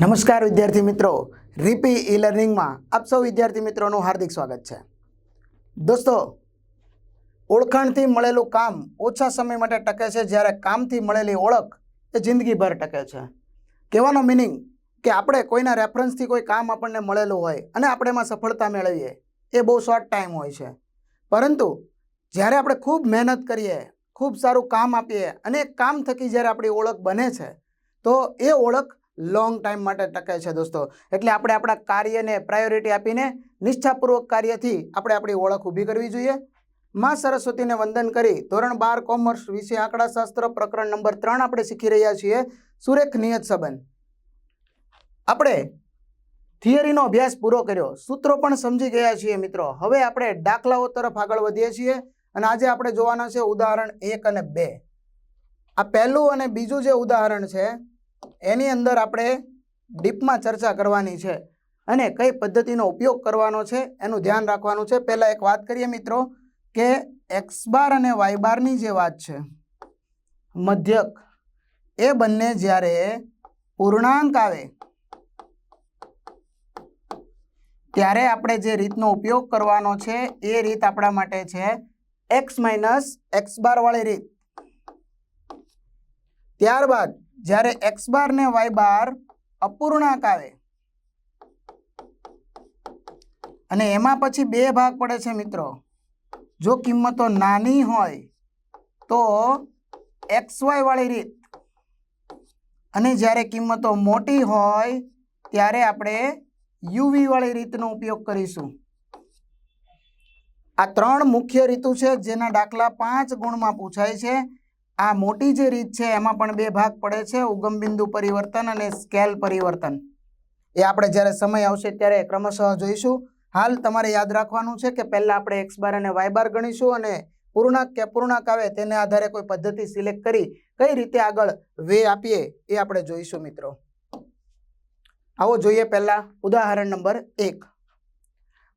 નમસ્કાર વિદ્યાર્થી મિત્રો. રીપી ઈ લર્નિંગમાં આપ સૌ વિદ્યાર્થી મિત્રોનું હાર્દિક સ્વાગત છે. દોસ્તો, ઓળખાણથી મળેલું કામ ઓછા સમય માટે ટકે છે જ્યારે કામથી મળેલી ઓળખ એ જિંદગીભર ટકે છે. કહેવાનો મિનિંગ કે આપણે કોઈના રેફરન્સથી કોઈ કામ આપણને મળેલું હોય અને આપણે એમાં સફળતા મેળવીએ, એ બહુ શોર્ટ ટાઈમ હોય છે. પરંતુ જ્યારે આપણે ખૂબ મહેનત કરીએ, ખૂબ સારું કામ આપીએ અને કામ થકી જ્યારે આપણી ઓળખ બને છે, તો એ ઓળખ લોંગ ટાઈમ માટે ટકે છે દોસ્તો. એટલે આપણે આપણા કાર્યને પ્રાયોરિટી આપીને નિષ્ઠાપૂર્વક કાર્યથી આપણે આપણી ઓળખ ઊભી કરવી જોઈએ. માં સરસ્વતીને વંદન કરી ધોરણ બાર કોમર્સ વિશે આંકડાશાસ્ત્ર પ્રકરણ નંબર ત્રણ આપણે શીખી રહ્યા છીએ. સુરેખ નિયત સંબંધ. આપણે થિયરીનો અભ્યાસ પૂરો કર્યો. સૂત્રો પણ સમજી ગયા છીએ મિત્રો. હવે આપણે દાખલાઓ તરફ આગળ વધીએ છીએ અને આજે આપણે જોવાના છે ઉદાહરણ એક અને બે. આ પહેલું અને બીજું જે ઉદાહરણ છે એની અંદર આપણે ડીપમાં ચર્ચા કરવાની છે અને કઈ પદ્ધતિનો ઉપયોગ કરવાનો છે એનું ધ્યાન રાખવાનું છે. પહેલાં એક વાત કરીએ મિત્રો કે એક્સ બાર અને વાય બારની જે વાત છે, મધ્યક, એ બંને જ્યારે પૂર્ણાંક આવે, ત્યારે આપણે જે રીતનો ઉપયોગ કરવાનો છે એ રીત આપણા માટે છે એક્સ માઇનસ એક્સ બારવાળી રીત. ત્યારબાદ જ્યારે એક્સ બાર ને વાય બાર અપૂર્ણાંક આવે, અને એમાં પછી બે ભાગ પડે છે મિત્રો. જો કિંમતો નાની હોય, તો એક્સ વાય વાળી રીત, અને જ્યારે કિંમતો મોટી હોય, ત્યારે આપણે યુવી વાળી રીતનો ઉપયોગ કરીશું. આ ત્રણ મુખ્ય રીતુ છે, જેના દાખલા પાંચ ગુણમાં પૂછાય છે. આ મોટી જે રીત છે, એમાં પણ બે ભાગ પડે છે, ઉગમ બિંદુ પરિવર્તન અને સ્કેલ પરિવર્તન. એ આપણે જ્યારે સમય આવશે ત્યારે ક્રમશઃ જોઈશું. હાલ તમારે યાદ રાખવાનું છે કે પહેલાં આપણે એક્સ બાર અને વાય બાર ગણીશું અને પૂર્ણાંક કે પૂર્ણાંક આવે તેને આધારે કોઈ પદ્ધતિ સિલેક્ટ કરી કઈ રીતે આગળ વે આપીએ એ આપણે જોઈશું મિત્રો. આવો જોઈએ પહેલાં ઉદાહરણ નંબર એક.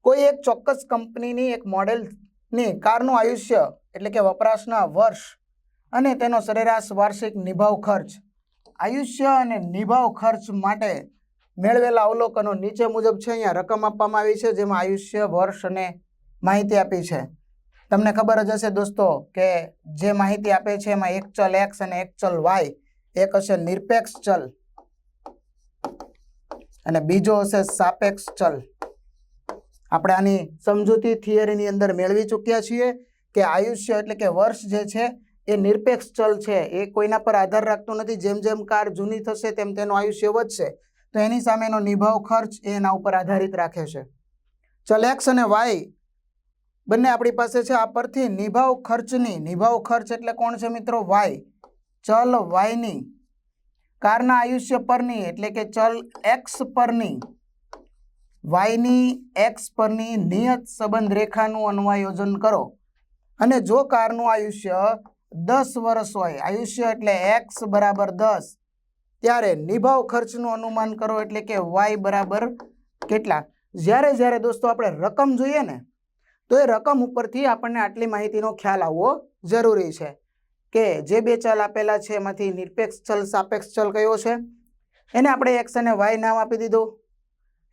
કોઈ એક ચોક્કસ કંપનીની એક મોડેલની કારનું આયુષ્ય એટલે કે વપરાશના વર્ષ અને તેનો સરેરાશ વાર્ષિક નિભાવ ખર્ચ. આયુષ્ય અને નિભાવ ખર્ચ માટે મેળવેલા અવલોકનો નીચે મુજબ છે. અહીંયા રકમ આપવામાં આવી છે, જેમાં આયુષ્ય, વર્ષ અને માહિતી આપી છે. તમને ખબર જ હશે દોસ્તો કે જે માહિતી આપે છે એમાં એક ચલ એક્સ અને એક ચલ વાય. એક હશે નિરપેક્ષ ચલ અને બીજો હશે સાપેક્ષ ચલ. આપણે આની સમજૂતી થિયરીની અંદર મેળવી ચૂક્યા છીએ કે આયુષ્ય એટલે કે વર્ષ જે છે એ નિરપેક્ષ ચલ છે, એ કોઈના પર આધાર રાખતું નથી. જેમ જેમ કાર જૂની થશે, તેમ તેનું આયુષ્ય વધશે, તો એની સામેનો નિભાવ ખર્ચ એના ઉપર આધારિત રાખે છે. ચલ એક્સ અને વાય બંને આપણી પાસે છે. આ પરથી નિભાવ ખર્ચની, નિભાવ ખર્ચ એટલે કોણ છે મિત્રો? વાય. ચલ વાયની. કારના આયુષ્ય પરની, એટલે કે ચલ એક્સ પરની, વાયની એક્સ પરની નિયત સંબંધ રેખાનું અન્વાયોજન કરો. અને જો કારનું આયુષ્ય દસ વર્ષ હોય, આયુષ્ય એટલે એક્સ બરાબર દસ. ત્યારે નિભાવ ખર્ચનું અનુમાન કરો એટલે કે વાય બરાબર કેટલા? જ્યારે જ્યારે દોસ્તો આપણે રકમ જોઈએ ને, તો એ રકમ ઉપરથી આપણને આટલી માહિતીનો ખ્યાલ આવવો જરૂરી છે કે જે બે ચલ આપેલા છે, એમાંથી નિરપેક્ષ ચલ, સાપેક્ષ ચલ કયો છે? એને આપણે એક્સ અને વાય નામ આપી દીધું.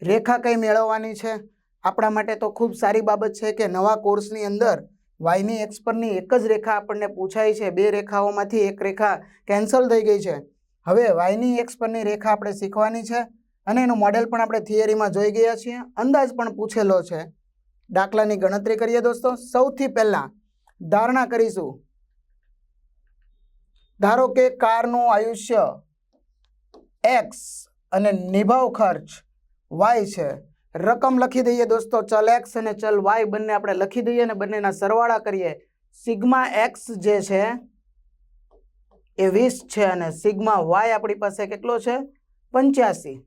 રેખા કઈ મેળવવાની છે? આપણા માટે તો ખૂબ સારી બાબત છે કે નવા કોર્સની અંદર વાયની એક્સ પરની એક જ રેખા આપણને પૂછાય છે. બે રેખાઓમાંથી એક રેખા કેન્સલ થઈ ગઈ છે. હવે વાયની એક્સ પરની રેખા આપણે શીખવાની છે અને એનું મોડેલ પણ આપણે થિયરીમાં જોઈ ગયા છીએ. અંદાજ પણ પૂછેલો છે. દાખલાની ગણતરી કરીએ દોસ્તો. સૌથી પહેલાં ધારણા કરીશું. ધારો કે કારનું આયુષ્ય એક્સ અને નિભાવ ખર્ચ વાય છે. રકમ લખી દઈએ દોસ્તો, ચલ એક્સ અને ચલ વાય બંને આપણે લખી દઈએ અને બંનેના સરવાળા કરીએ. સિગ્મા એક્સ જે છે એ વીસ છે અને સિગ્મા વાય આપણી પાસે કેટલો છે? પંચ્યાસી.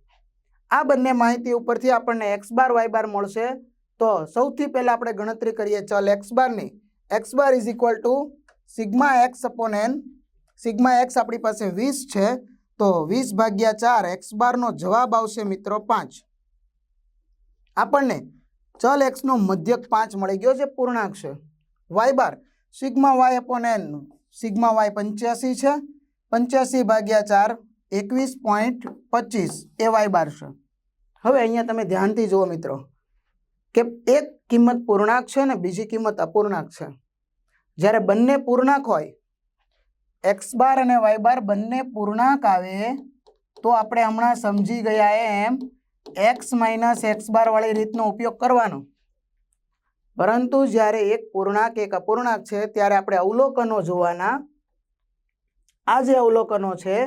આ બંને માહિતી ઉપરથી આપણને એક્સ બાર વાય બાર મળશે. તો સૌથી પહેલાં આપણે ગણતરી કરીએ ચલ એક્સ બારની. X bar is equal to sigma X upon N sigma X આપણી પાસે વીસ છે. તો વીસ ભાગ્યા ચાર એક્સ બારનો જવાબ આવશે મિત્રો પાંચ. આપણને ચલ એક્સનો મધ્યક પાંચ મળી ગયો છે પૂર્ણાંક છે. Y bar, sigma Y upon N sigma Y પંચ્યાસી છે. પંચ્યાસી ભાગ્યા ચાર, એકવીસ પોઈન્ટ પચીસ, એ વાય બાર છે. હવે અહીંયા તમે ધ્યાનથી જુઓ મિત્રો, કે એક કિંમત પૂર્ણાંક છે ને બીજી કિંમત અપૂર્ણાંક છે. જ્યારે બંને પૂર્ણાંક હોય એક્સ બાર અને વાય બાર બંને પૂર્ણાંક આવે, તો આપણે હમણાં સમજી ગયા એમ એક્સ માઇનસ એક્સ બાર વાળી રીતનો ઉપયોગ કરવાનો. પરંતુ જ્યારે એક પૂર્ણાંક એક અપૂર્ણાંક છે, ત્યારે આપણે અવલોકનો જોવાના. આ જે અવલોકનો છે,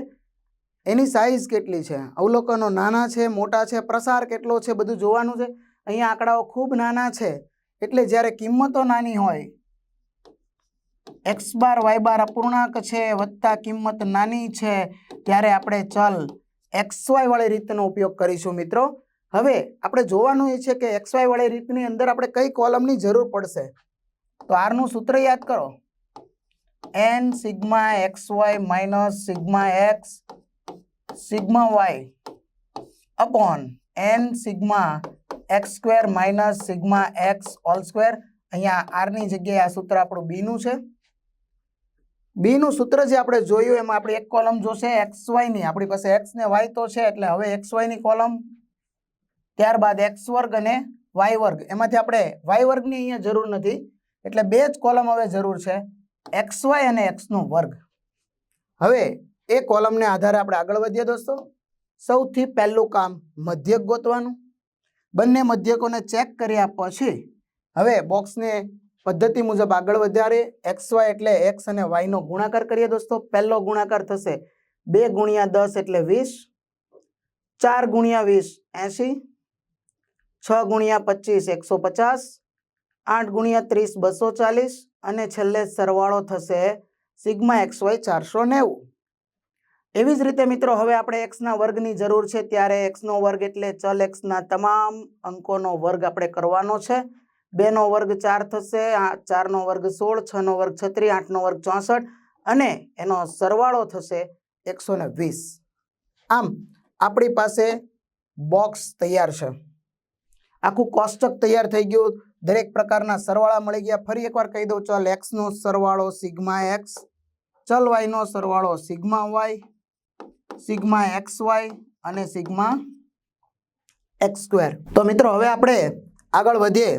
એની સાઇઝ કેટલી છે? અવલોકનો નાના છે, મોટા છે, પ્રસાર કેટલો છે, બધું જોવાનું છે. અહીંયા આંકડાઓ ખૂબ નાના છે. એટલે જ્યારે કિંમતો નાની હોય એક્સ બાર વાય બાર અપૂર્ણાંક છે વત્તા કિંમત નાની છે, ત્યારે આપણે ચલ એક્સ વાય વાળી રીતનો ઉપયોગ કરીશું મિત્રો. હવે આપણે જોવાનું એ છે કે એક્સ વાય વાળી રીતની અંદર આપણે કઈ કોલમની જરૂર પડશે? તો આરનું સૂત્ર યાદ કરો. N sigma X Y minus sigma X sigma Y upon N sigma X square minus sigma X whole square. અહીંયા આરની જગ્યાએ આ સૂત્ર આપણું બીનું છે. બીનું સૂત્ર જે આપણે જોયું, એમાં આપણે એક કોલમ જોશે એક્સ વાયની આપણી પાસે એક્સ ને વાય તો છે, એટલે હવે એક્સ વાયની કોલમ ત્યારબાદ એક્સ વર્ગ અને વાય વર્ગ. એમાંથી આપણે વાય વર્ગની અહીંયા જરૂર નથી, એટલે બે જ કોલમ હવે જરૂર છે એક્સ વાય અને એક્સનો વર્ગ. હવે એ કોલમને આધારે આપણે આગળ વધીએ દોસ્તો. સૌથી પહેલું કામ મધ્યક ગોતવાનું. બંને મધ્યકોને ચેક કર્યા પછી, હવે બોક્સને પદ્ધતિ મુજબ આગળ વધારે એક્સ વાય એટલે એક્સ અને વાયનો ગુણાકાર કરીએ દોસ્તો. પહેલો ગુણાકાર થશે બે ગુણ્યા દસ એટલે વીસ, ચાર ગુણ્યા વીસ એંશી, છ ગુણ્યા પચીસ એકસો પચાસ, આઠ ગુણ્યા ત્રીસ બસો ચાલીસ અને છેલ્લે સરવાળો થશે સિગ્મા એક્સ વાય ચારસો નેવું. એવી જ રીતે મિત્રો હવે આપણે એક્સના વર્ગની જરૂર છે. ત્યારે એક્સનો વર્ગ એટલે ચલ એક્સના તમામ અંકોનો વર્ગ આપણે કરવાનો છે. બેનો વર્ગ ચાર થશે ચારનો વર્ગ સોળ, છનો વર્ગ છત્રીસ આઠનો વર્ગ ચોસઠ અને એનો સરવાળો થશે એકસો વીસ. આમ, આપણી પાસે બોક્સ તૈયાર છે. આખું કોષ્ટક તૈયાર થઈ ગયું. દરેક પ્રકારના સરવાળા મળી ગયા. ફરી એકવાર કહી દઉં, ચલ એક્સનો સરવાળો સિગ્મા એક્સ ચલ વાયનો સરવાળો sigma Y sigma X Y અને સિગ્મા એક્સ સ્ક્વેર તો મિત્રો, હવે આપણે આગળ વધીએ.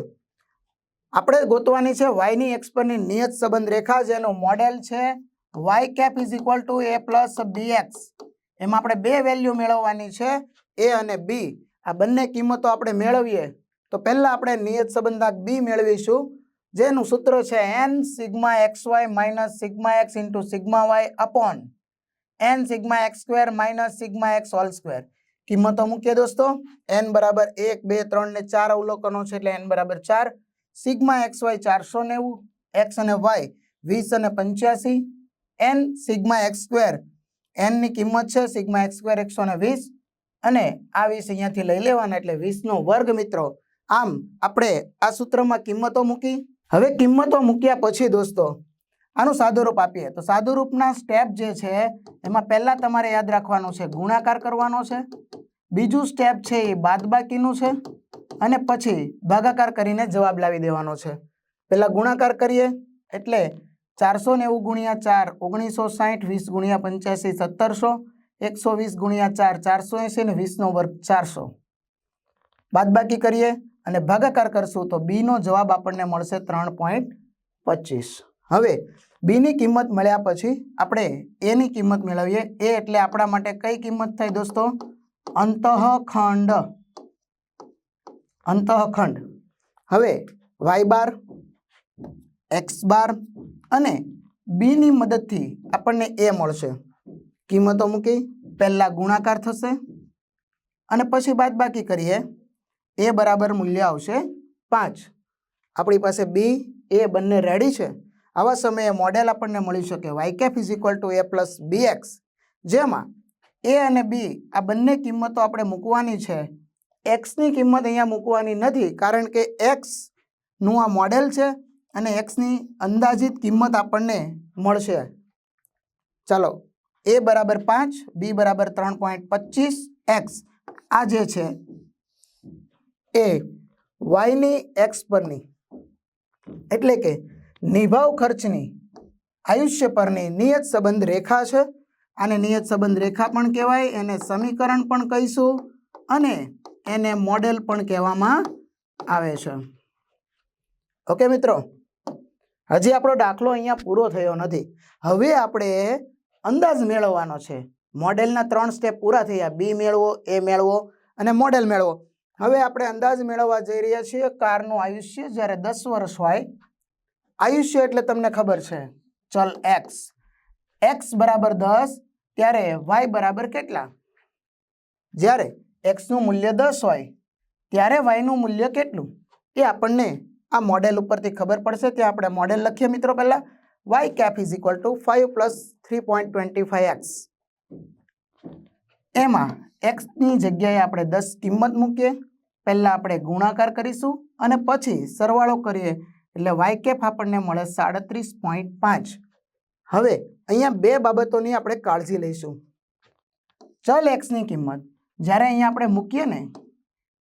આપણે ગોતવાની છે વાયની એક્સ પરની નિયત સંબંધ રેખા જેનું મોડેલ છે Y cap is equal to A plus B X એમાં આપણે બે વેલ્યુ મેળવવાની છે એ અને બી આ બંને કિંમતો આપણે મેળવીએ, તો પહેલા આપણે નિયત સંબંધાંક બી મેળવીશું, જેનું સૂત્ર છે N sigma X Y minus sigma X into sigma Y upon N sigma X square minus sigma X whole square કિંમતો મૂકીએ દોસ્તો એન બરાબર એક, બે, ત્રણ ને ચાર અવલોકનો છે, એટલે એન બરાબર ચાર. સિગ્મા એક્સ વાય ચારસો નેવું, એક્સ અને વાય વીસ અને પંચ્યાસી, એન સિગ્મા એક્સ સ્ક્વેર. એનની કિંમત છે સિગ્મા એક્સ સ્ક્વેર એકસો ને વીસ અને આ વીસ અહીંયાથી લઈ લેવાના એટલે વીસનો વર્ગ મિત્રો. આમ આપણે આ સૂત્રમાં કિંમતો મૂકી. હવે કિંમતો મૂક્યા પછી દોસ્તો, આનું સાદુરૂપ આપીએ. તો સાદુરૂપના સ્ટેપ જે છે, એમાં પહેલાં તમારે યાદ રાખવાનું છે ગુણાકાર કરવાનો છે. બીજું સ્ટેપ છે એ બાદબાકીનું છે. અને પછી ભાગાકાર કરીને જવાબ લાવી દેવાનો છે. પહેલાં ગુણાકાર કરીએ, એટલે ચારસો નેવું ગુણ્યા ચાર, ઓગણીસો સાહીઠ વીસ ગુણ્યા પંચ્યાસી, સત્તરસો, એકસો વીસ ગુણ્યા ચાર, ચારસો એંસી ને વીસનો વર્ગ ચારસો. બાદબાકી કરીએ અને ભાગાકાર કરશું તો બીનો જવાબ આપણને મળશે ત્રણ પોઈન્ટ પચીસ. હવે બીની કિંમત મળ્યા પછી આપણે એની કિંમત મેળવીએ. એ એટલે આપણા માટે કઈ કિંમત થાય દોસ્તો? અંતઃખંડ. અંતઃખંડ. હવે વાય બાર એક્સ બાર અને બીની મદદથી આપણને એ મળશે. કિંમતો મૂકી પહેલાં ગુણાકાર થશે અને પછી બાદબાકી કરીએ. એ બરાબર મૂલ્ય આવશે પાંચ. આપણી પાસે બી એ બંને રેડી છે. આવા સમયે મોડેલ આપણને મળી શકે Y cap is to A plus B X જેમાં એ અને બી આ બંને કિંમતો આપણે મૂકવાની છે. એક્સની કિંમત અહીંયા મૂકવાની નથી, કારણ કે એક્સનું આ મોડેલ છે અને એક્સની અંદાજિત કિંમત આપણને મળશે. ચાલો, એ બરાબર પાંચ, બી બરાબર ત્રણ પોઈન્ટ પચીસ, એક્સ. આ જે છે, એ વાયની એક્સ પરની, એટલે કે નિભાવ ખર્ચની, આયુષ્ય પરની નિયત સંબંધ રેખા છે. આને નિયત સંબંધ રેખા પણ કહેવાય, એને સમીકરણ પણ કહીશું. અને એને મોડેલ પણ કહેવામાં આવે છે. ઓકે મિત્રો? હજી આપણો દાખલો અહીંયા પૂરો થયો નથી. હવે આપણે અંદાજ મેળવવાનો છે. મોડેલના ત્રણ સ્ટેપ પૂરા થયા. બી મેળવો એ મેળવો અને મોડેલ મેળવો. હવે આપણે અંદાજ મેળવવા જઈ રહ્યા છીએ કારનું આયુષ્ય. જ્યારે દસ વર્ષ હોય, આયુષ્ય એટલે તમને ખબર છે. ચલ એક્સ એક્સ બરાબર દસ, ત્યારે વાય બરાબર કેટલા? જ્યારે એક્સનું મૂલ્ય દસ હોય, ત્યારે વાયનું મૂલ્ય કેટલું? એ આપણને આ મોડેલ ઉપરથી ખબર પડશે. ત્યાં આપણે મોડેલ લખીએ મિત્રો પહેલાં. Y cap is equal to five plus three point twenty five X એમાં એક્સની જગ્યાએ આપણે દસ કિંમત મૂકીએ. પહેલાં આપણે ગુણાકાર કરીશું અને પછી સરવાળો કરીએ. એટલે વાય કેપ આપણને મળે સાડત્રીસ પોઈન્ટ પાંચ. હવે અહીંયા બે બાબતોની આપણે કાળજી લઈશું. ચલ એક્સની કિંમત. જ્યારે અહીંયા આપણે મૂકીએ ને,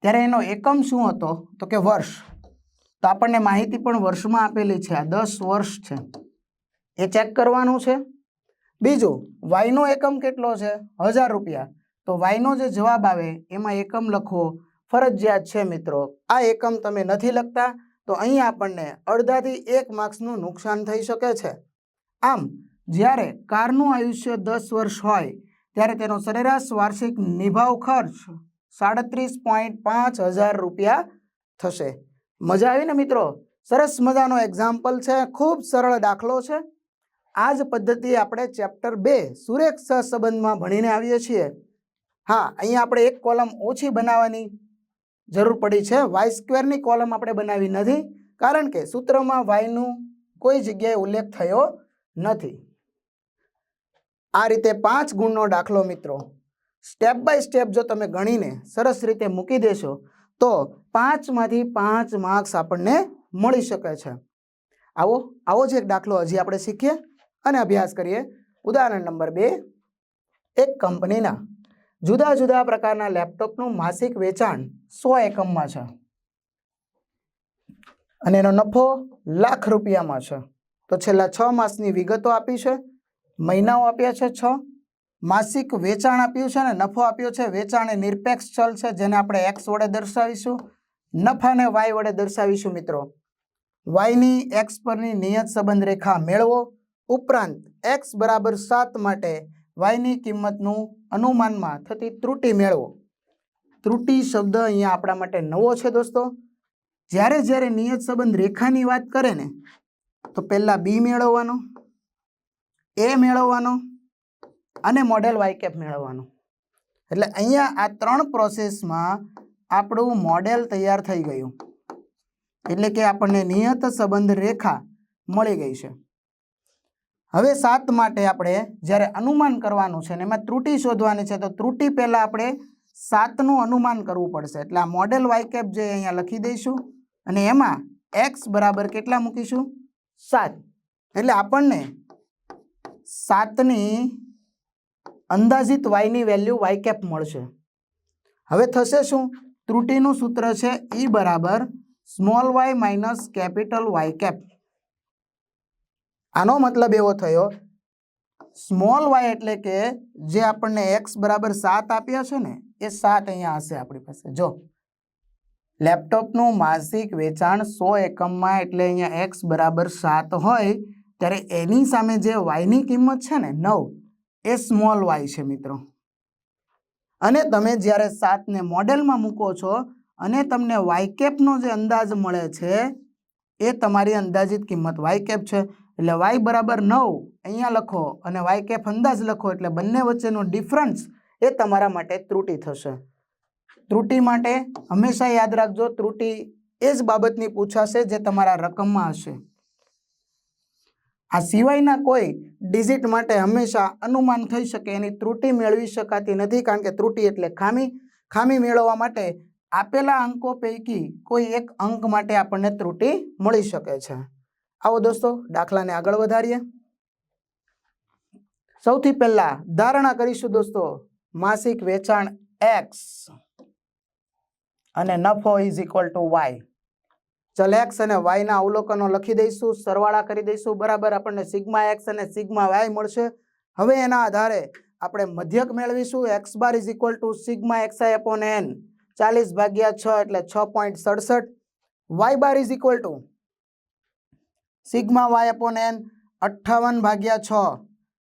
ત્યારે એનો એકમ શું હતો? તો કે વર્ષ. તો આપણને માહિતી પણ વર્ષમાં આપેલી છે. આ દસ વર્ષ છે. એ ચેક કરવાનું છે. બીજું વાયનો એકમ કેટલો છે? હજાર રૂપિયા. તો વાયનો જે જવાબ આવે, એમાં એકમ લખવો ફરજિયાત છે મિત્રો. આ એકમ તમે નથી લખતા, તો અહીં આપણને અડધાથી એક માર્ક્સનું નુકસાન થઈ શકે છે. આમ, જ્યારે કારનું આયુષ્ય દસ વર્ષ હોય ત્યારે તેનો સરેરાશ વાર્ષિક નિભાવ ખર્ચ સાડત્રીસ પોઈન્ટ પાંચ હજાર રૂપિયા થશે. મજા આવી ને મિત્રો? સરસ મજાનો એક્ઝામ્પલ છે. ખૂબ સરળ દાખલો છે. આ જ પદ્ધતિ આપણે ચેપ્ટર બે સુરેખ સહસંબંધમાં ભણીને આવીએ છીએ. હા, અહીંયા આપણે એક કોલમ ઓછી બનાવવાની જરૂર પડી છે. વાય સ્ક્વેરની કોલમ આપણે બનાવી નથી. કારણ કે સૂત્રમાં વાયનું કોઈ જગ્યાએ ઉલ્લેખ થયો નથી. આ રીતે પાંચ ગુણનો દાખલો મિત્રો. સ્ટેપ બાય સ્ટેપ જો તમે ગણીને સરસ રીતે મૂકી દેશો, તો પાંચમાંથી પાંચ માર્ક્સ આપણને મળી શકે છે. આવો આવો જ એક દાખલો હજી આપણે શીખીએ અને અભ્યાસ કરીએ. ઉદાહરણ નંબર બે. એક કંપનીના જુદા જુદા પ્રકારના લેપટોપનું માસિક વેચાણ સો એકમમાં છે. અને એનો નફો લાખ રૂપિયામાં છે. તો છેલ્લા છ માસની વિગતો આપી છે. મહિનાઓ આપ્યા છે છ. માસિક વેચાણ આપ્યું છે ને નફો આપ્યો છે. વેચાણ એ નિરપેક્ષ ચલ છે જેને આપણે એક્સ વડે દર્શાવીશું. નફાને વાય વડે દર્શાવીશું મિત્રો. વાયની એક્સ પરની નિયત સંબંધ રેખા મેળવો. ઉપરાંત એક્સ બરાબર સાત માટે વાયની કિંમતનું અનુમાનમાં થતી ત્રુટિ મેળવો. ત્રુટિ શબ્દ અહીંયા આપણા માટે નવો છે દોસ્તો. જ્યારે જ્યારે નિયત સંબંધ રેખાની વાત કરે ને, તો પહેલાં બી મેળવવાનો એ મેળવવાનો અને મોડેલ વાયકેપ મેળવવાનો. એટલે અહીંયા આ ત્રણ પ્રોસેસમાં આપણું મોડેલ તૈયાર થઈ ગયું. એટલે કે આપણને નિયત સંબંધ રેખા મળી ગઈ છે. હવે સાત માટે આપણે જ્યારે અનુમાન કરવાનું છે ને એમાં ત્રુટિ શોધવાની છે, તો ત્રુટિ પહેલાં આપણે સાતનું અનુમાન કરવું પડશે. એટલે આ મોડેલ વાયકેપ જે અહીંયા લખી દઈશું અને એમાં એક્સ બરાબર કેટલા મૂકીશું? સાત. એટલે આપણને સાતની અંદાજિત વાયની વેલ્યુ વાય કેપ મળશે. હવે થશે શું? ત્રુટિનું સૂત્ર છે ઈ બરાબર small Y minus capital Y cap. આનો મતલબ એવો થયો, સ્મોલ વાય એટલે કે જે આપણને એક્સ બરાબર સાત આપ્યા છે ને, એ સાત અહીંયા હશે આપણી પાસે. જો, લેપટોપનું માસિક વેચાણ સો એકમમાં એટલે અહીંયા એક્સ બરાબર સાત હોય ત્યારે એની સામે જે વાયની કિંમત છે ને નવ, એ સ્મોલ વાય છે મિત્રો. અને તમે જ્યારે સાતને મોડેલમાં મૂકો છો અને તમને વાય કેપનો જે અંદાજ મળે છે, એ તમારી અંદાજિત કિંમત વાય કેપ છે. એટલે વાય બરાબર નવ, અહીંયા લખો અને વાય કેપ અંદાજ લખો એટલે બંને વચ્ચેનો ડિફરન્સ એ તમારા માટે ત્રુટિ થશે. ત્રુટિ માટે હંમેશા યાદ રાખજો, ત્રુટિ એ જ બાબતની પૂછાશે જે તમારા રકમમાં હશે. આ સિવાયના કોઈ ડિજિટ માટે હંમેશા અનુમાન થઈ શકે, એની ત્રુટિ મેળવી શકાતી નથી, કારણ કે ત્રુટિ એટલે ખામી. ખામી મેળવવા માટે આપેલા અંકો પૈકી કોઈ એક અંક માટે આપણને ત્રુટિ મળી શકે છે. આવો દોસ્તો, દાખલાને આગળ વધારીએ. સૌથી પહેલા ધારણા કરીશું દોસ્તો, માસિક વેચાણ એક્સ અને નફો ઇઝ ઇક્વલ ટુ વાય ચલ એક્સ અને વાયના અવલોકનો લખી દઈશું, સરવાળા કરી દઈશું, બરાબર? આપણને સિગ્મા એક્સ અને સિગ્મા વાય મળશે. હવે એના આધારે આપણે મધ્યક મેળવીશું X bar is equal to sigma X I upon N ચાલીસ ભાગ્યા છ એટલે છ પોઈન્ટ સડસઠ. Y bar is equal to sigma Y upon N અઠ્ઠાવન ભાગ્યા છ.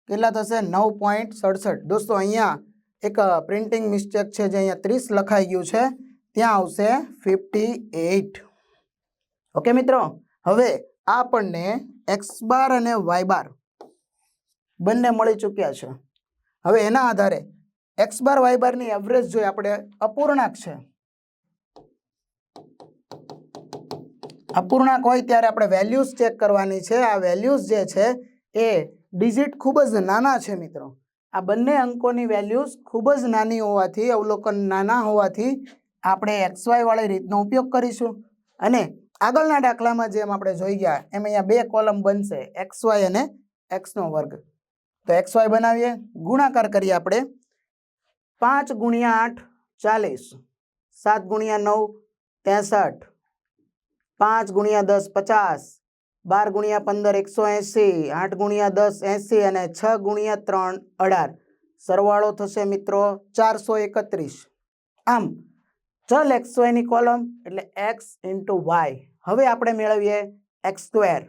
કેટલા થશે? નવ પોઈન્ટ સડસઠ. દોસ્તો, અહીંયા એક પ્રિન્ટિંગ મિસ્ટેક છે જે અહીંયા ત્રીસ લખાઈ ગયું છે. ત્યાં આવશે ફિફ્ટી એઇટ ઓકે મિત્રો? હવે આપણને એક્સ બાર અને વાય બાર બંને મળી ચૂક્યા છે. હવે એના આધારે એક્સ બાર વાય બારની એવરેજ જોઈએ આપણે અપૂર્ણાંક છે. અપૂર્ણાંક હોય ત્યારે આપણે વેલ્યુઝ ચેક કરવાની છે. આ વેલ્યુઝ જે છે એ ડિજિટ ખૂબ જ નાના છે મિત્રો. આ બંને અંકોની વેલ્યુઝ ખૂબ જ નાની હોવાથી, અવલોકન નાના હોવાથી આપણે એક્સ વાય વાળી રીતનો ઉપયોગ કરીશું. અને આગળના દાખલામાં જેમ આપણે જોઈ ગયા, એમ અહીંયા બે કોલમ બનશે એક્સ વાય અને એક્સનો વર્ગ. તો એક્સ વાય બનાવીએ, ગુણાકાર કરીએ આપણે. પાંચ ગુણ્યા આઠ, ચાલીસ. સાત ગુણ્યા નવ, ત્રેસઠ. પાંચ ગુણ્યા દસ, પચાસ. બાર ગુણ્યા પંદર, એકસો એંસી. આઠ ગુણ્યા દસ, એંસી અને છ ગુણ્યા ત્રણ, અઢાર. સરવાળો થશે મિત્રો ચારસો એકત્રીસ. આમ ચલ એક્સ વાયની કોલમ એટલે એક્સ ઇન્ટુ વાય. હવે આપણે મેળવીએ એક્સ સ્ક્વેર,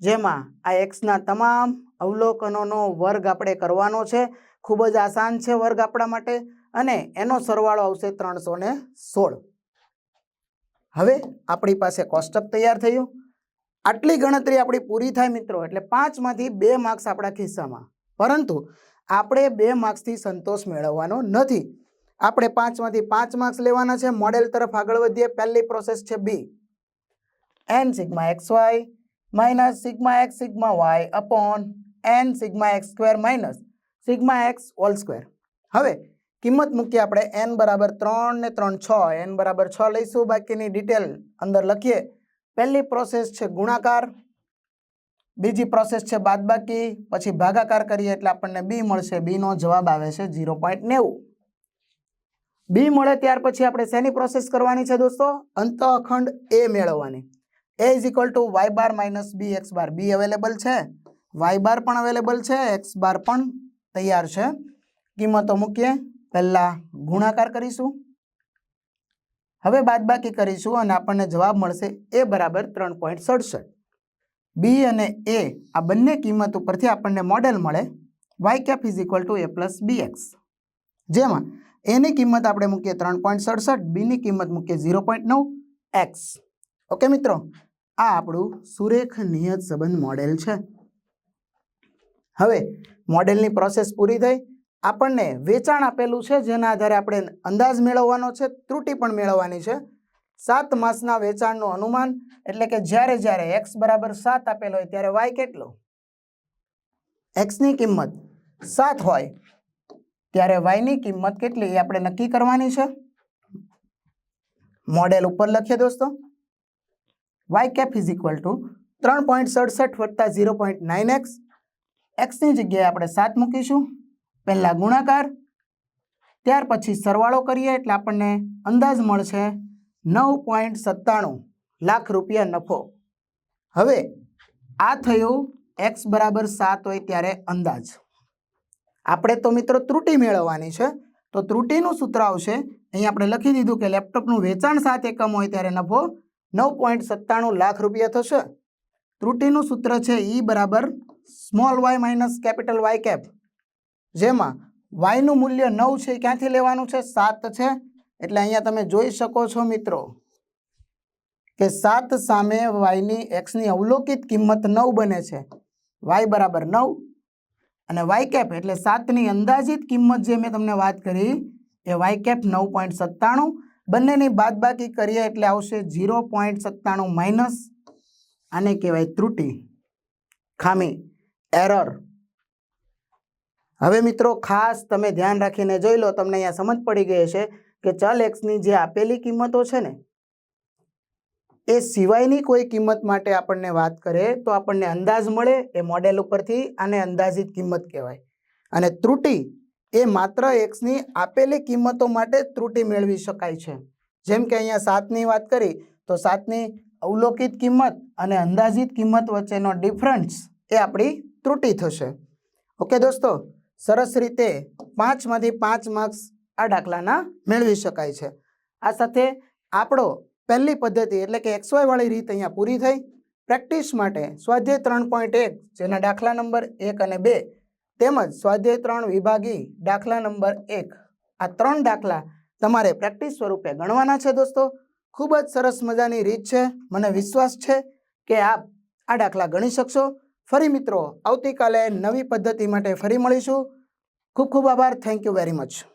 જેમાં આ એક્સના તમામ અવલોકનોનો વર્ગ આપણે કરવાનો છે. ખૂબ જ આસાન છે વર્ગ આપણા માટે અને એનો સરવાળો આવશે ત્રણસો ને સોળ. હવે આપણી પાસે કોષ્ટક તૈયાર થયું. આટલી ગણતરી આપણી પૂરી થાય મિત્રો, એટલે પાંચમાંથી બે માર્ક્સ આપણા ખિસ્સામાં. પરંતુ આપણે બે માર્ક્સથી સંતોષ મેળવવાનો નથી. આપણે પાંચમાંથી પાંચ માર્ક્સ લેવાના છે. મોડેલ તરફ આગળ વધીએ. પહેલી પ્રોસેસ છે B N sigma X Y minus sigma X sigma Y upon N sigma X square minus sigma X whole square હવે કિંમત મૂકીએ આપણે. એન બરાબર ત્રણ ને ત્રણ છ. એન બરાબર છ લઈશું. બાકીની ડિટેલ અંદર લખીએ. પહેલી પ્રોસેસ છે ગુણાકાર. બીજી પ્રોસેસ છે બાદબાકી. પછી ભાગાકાર કરીએ એટલે આપણને બી મળશે. બીનો જવાબ આવે છે ઝીરો પોઈન્ટ નેવું. બી મળે ત્યાર પછી આપણે શેની પ્રોસેસ કરવાની છે દોસ્તો? અંત અખંડ એ મેળવવાની. A is equal to Y bar minus B X bar B available છે. વાય બાર પણ અવેલેબલ છે. એક્સ બાર પણ તૈયાર છે. કિંમતો મૂકીએ. પહેલાં ગુણાકાર કરીશું. હવે બાદબાકી કરીશું અને આપણને જવાબ મળશે એ બરાબર ત્રણ પોઈન્ટ સડસઠ. બી અને એ આ બંને કિંમત ઉપરથી આપણને મોડેલ મળે. Y cap is equal to A plus B X જેમાં એની કિંમત આપણે મૂકીએ ત્રણ પોઈન્ટ સડસઠ બીની કિંમત મૂકીએ ઝીરો પોઈન્ટ નવ એક્સ ઓકે મિત્રો, આ આપણું સુરેખ નિયત સંબંધ મોડેલ છે. હવે મોડેલની પ્રોસેસ પૂરી થઈ. આપણને વેચાણ આપેલું છે, જેના આધારે આપણે અંદાજ મેળવવાનો છે, ત્રુટિ પણ મેળવવાની છે. સાત માસના વેચાણનું અનુમાન, એટલે કે જ્યારે જ્યારે એક્સ બરાબર સાત આપેલો હોય, ત્યારે વાય કેટલો? એક્સની કિંમત સાત હોય ત્યારે વાયની કિંમત કેટલી એ આપણે નક્કી કરવાની છે? મોડેલ ઉપર લખીએ દોસ્તો. Y cap is equal to ત્રણ પોઈન્ટ સડસઠ વત્તા ઝીરો પોઈન્ટ નાઇન એક્સ. એક્સની જગ્યાએ આપણે સાત મૂકીશું. પહેલાં ગુણાકાર. ત્યાર પછી સરવાળો કરીએ એટલે આપણને અંદાજ મળશે નવ પોઈન્ટ સત્તાણું લાખ રૂપિયા નફો. હવે આ થયું એક્સ બરાબર સાત હોય ત્યારે અંદાજ. આપણે તો મિત્રો ત્રુટિ મેળવવાની છે. તો ત્રુટિનું સૂત્ર આવશે. અહીં આપણે લખી દીધું કે લેપટોપનું વેચાણ સાત એકમ હોય ત્યારે નફો નવ પોઈન્ટ સત્તાણું લાખ રૂપિયા થશે. ત્રુટિનું સૂત્ર છે ઈ બરાબર small Y minus capital Y cap. જેમાં વાયનું મૂલ્ય નવ છે ક્યાંથી લેવાનું છે? સાત છે. એટલે અહીંયા તમે જોઈ શકો છો મિત્રો કે સાત સામે વાયની એક્સની અવલોકિત કિંમત નવ બને છે. વાય બરાબર નવ અને વાય કેપ એટલે સાતની અંદાજિત કિંમત જે મેં તમને વાત કરી, એ વાય કેપ નવ પોઈન્ટ સત્તાણું. બંનેની બાદબાકી કરીએ એટલે આવશે ઝીરો પોઈન્ટ સત્તાણું માઇનસ, આને કહેવાય ત્રુટિ. ખામી, એરર. હવે મિત્રો ખાસ તમે ધ્યાન રાખીને જોઈ લો, તમને અહીંયા સમજ પડી ગઈ છે કે ચલ એક્સની જે આપેલી કિંમતો છે ને એ સિવાયની કોઈ કિંમત માટે આપણને વાત કરે તો આપણને અંદાજ મળે એ મોડેલ ઉપરથી આને અંદાજિત કિંમત કહેવાય. અને ત્રુટિ એ માત્ર એક્સની આપેલી કિંમતો માટે ત્રુટિ મેળવી શકાય છે. જેમ કે અહીંયા સાતની વાત કરી, તો સાતની અવલોકિત કિંમત અને અંદાજિત કિંમત વચ્ચેનો ડિફરન્સ એ આપણી ત્રુટિ થશે. ઓકે દોસ્તો, સરસ રીતે પાંચમાંથી પાંચ માર્ક્સ આ દાખલાના મેળવી શકાય છે. આ સાથે આપણો પહેલી પદ્ધતિ એટલે કે એક્સવાયવાળી વાળી રીત અહીંયા પૂરી થઈ. પ્રેક્ટિસ માટે સ્વાધ્યાય ત્રણ પોઈન્ટ એક, જેના દાખલા નંબર એક અને બે, તેમજ સ્વાધ્યાય ત્રણ વિભાગી દાખલા નંબર એક. આ ત્રણ દાખલા તમારે પ્રેક્ટિસ સ્વરૂપે ગણવાના છે દોસ્તો. ખૂબ જ સરસ મજાની રીત છે. મને વિશ્વાસ છે કે આપ આ દાખલા ગણી શકશો. ફરી મિત્રો, આવતીકાલે નવી પદ્ધતિ માટે ફરી મળીશું. ખૂબ ખૂબ આભાર. Thank you very much